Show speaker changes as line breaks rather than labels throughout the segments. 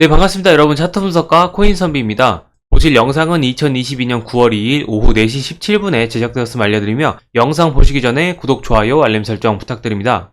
네, 반갑습니다. 여러분. 차트 분석가 코인 선비입니다. 보실 영상은 2022년 9월 2일 오후 4시 17분에 제작되었음을 알려드리며 영상 보시기 전에 구독, 좋아요, 알림 설정 부탁드립니다.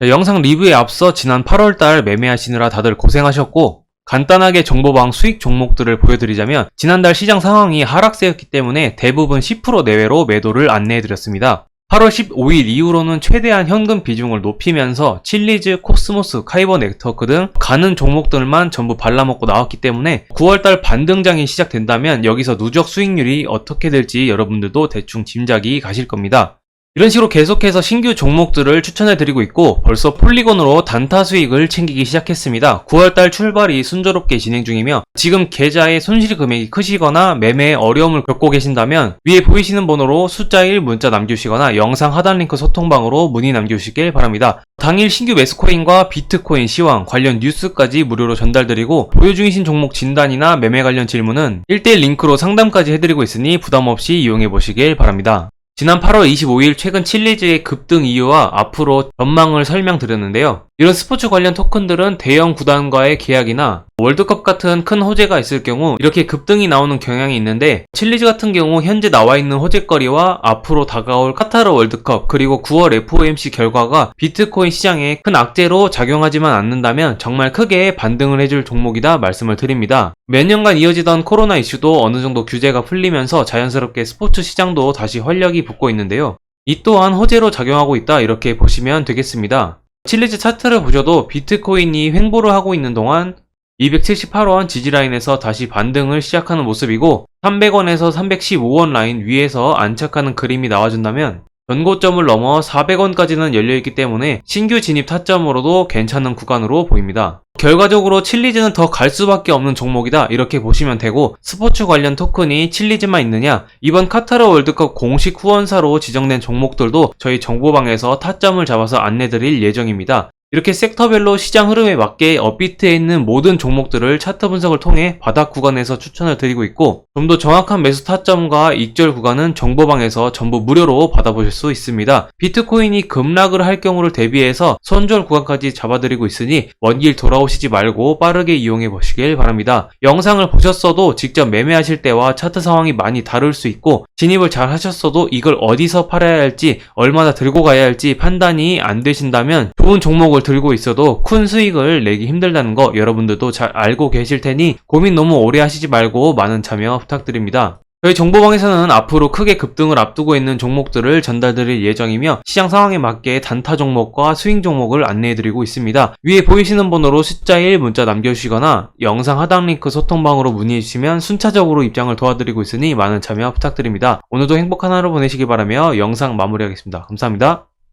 자, 영상 리뷰에 앞서 지난 8월달 매매하시느라 다들 고생하셨고 간단하게 정보방 수익 종목들을 보여드리자면 지난달 시장 상황이 하락세였기 때문에 대부분 10% 내외로 매도를 안내해드렸습니다. 8월 15일 이후로는 최대한 현금 비중을 높이면서 칠리즈, 코스모스, 카이버 네트워크 등 가는 종목들만 전부 발라먹고 나왔기 때문에 9월달 반등장이 시작된다면 여기서 누적 수익률이 어떻게 될지 여러분들도 대충 짐작이 가실 겁니다. 이런 식으로 계속해서 신규 종목들을 추천해드리고 있고 벌써 폴리곤으로 단타 수익을 챙기기 시작했습니다. 9월달 출발이 순조롭게 진행 중이며 지금 계좌의 손실 금액이 크시거나 매매에 어려움을 겪고 계신다면 위에 보이시는 번호로 숫자 1 문자 남겨주시거나 영상 하단 링크 소통방으로 문의 남겨주시길 바랍니다. 당일 신규 매수코인과 비트코인 시황 관련 뉴스까지 무료로 전달드리고 보유 중이신 종목 진단이나 매매 관련 질문은 1대1 링크로 상담까지 해드리고 있으니 부담 없이 이용해 보시길 바랍니다. 지난 8월 25일 최근 칠리즈의 급등 이유와 앞으로 전망을 설명드렸는데요. 이런 스포츠 관련 토큰들은 대형 구단과의 계약이나 월드컵 같은 큰 호재가 있을 경우 이렇게 급등이 나오는 경향이 있는데 칠리즈 같은 경우 현재 나와 있는 호재거리와 앞으로 다가올 카타르 월드컵 그리고 9월 FOMC 결과가 비트코인 시장에 큰 악재로 작용하지만 않는다면 정말 크게 반등을 해줄 종목이다 말씀을 드립니다. 몇 년간 이어지던 코로나 이슈도 어느 정도 규제가 풀리면서 자연스럽게 스포츠 시장도 다시 활력이 붙고 있는데요. 이 또한 호재로 작용하고 있다 이렇게 보시면 되겠습니다. 칠리즈 차트를 보셔도 비트코인이 횡보를 하고 있는 동안 278원 지지라인에서 다시 반등을 시작하는 모습이고 300원에서 315원 라인 위에서 안착하는 그림이 나와준다면 전고점을 넘어 400원까지는 열려있기 때문에 신규 진입 타점으로도 괜찮은 구간으로 보입니다. 결과적으로 칠리즈는 더 갈 수밖에 없는 종목이다 이렇게 보시면 되고 스포츠 관련 토큰이 칠리즈만 있느냐 이번 카타르 월드컵 공식 후원사로 지정된 종목들도 저희 정보방에서 타점을 잡아서 안내드릴 예정입니다. 이렇게 섹터별로 시장 흐름에 맞게 업비트에 있는 모든 종목들을 차트 분석을 통해 바닥 구간에서 추천을 드리고 있고 좀 더 정확한 매수 타점과 익절 구간은 정보방에서 전부 무료로 받아보실 수 있습니다. 비트코인이 급락을 할 경우를 대비해서 손절 구간까지 잡아드리고 있으니 먼 길 돌아오시지 말고 빠르게 이용해 보시길 바랍니다. 영상을 보셨어도 직접 매매하실 때와 차트 상황이 많이 다를 수 있고 진입을 잘 하셨어도 이걸 어디서 팔아야 할지 얼마나 들고 가야 할지 판단이 안 되신다면 좋은 종목을 들고 있어도 큰 수익을 내기 힘들다는 거 여러분들도 잘 알고 계실 테니 고민 너무 오래 하시지 말고 많은 참여 부탁드립니다. 저희 정보방에서는 앞으로 크게 급등을 앞두고 있는 종목들을 전달드릴 예정이며 시장 상황에 맞게 단타 종목과 스윙 종목을 안내해드리고 있습니다. 위에 보이시는 번호로 숫자 1 문자 남겨주시거나 영상 하단 링크 소통방으로 문의해주시면 순차적으로 입장을 도와드리고 있으니 많은 참여 부탁드립니다. 오늘도 행복한 하루 보내시기 바라며 영상 마무리하겠습니다. 감사합니다.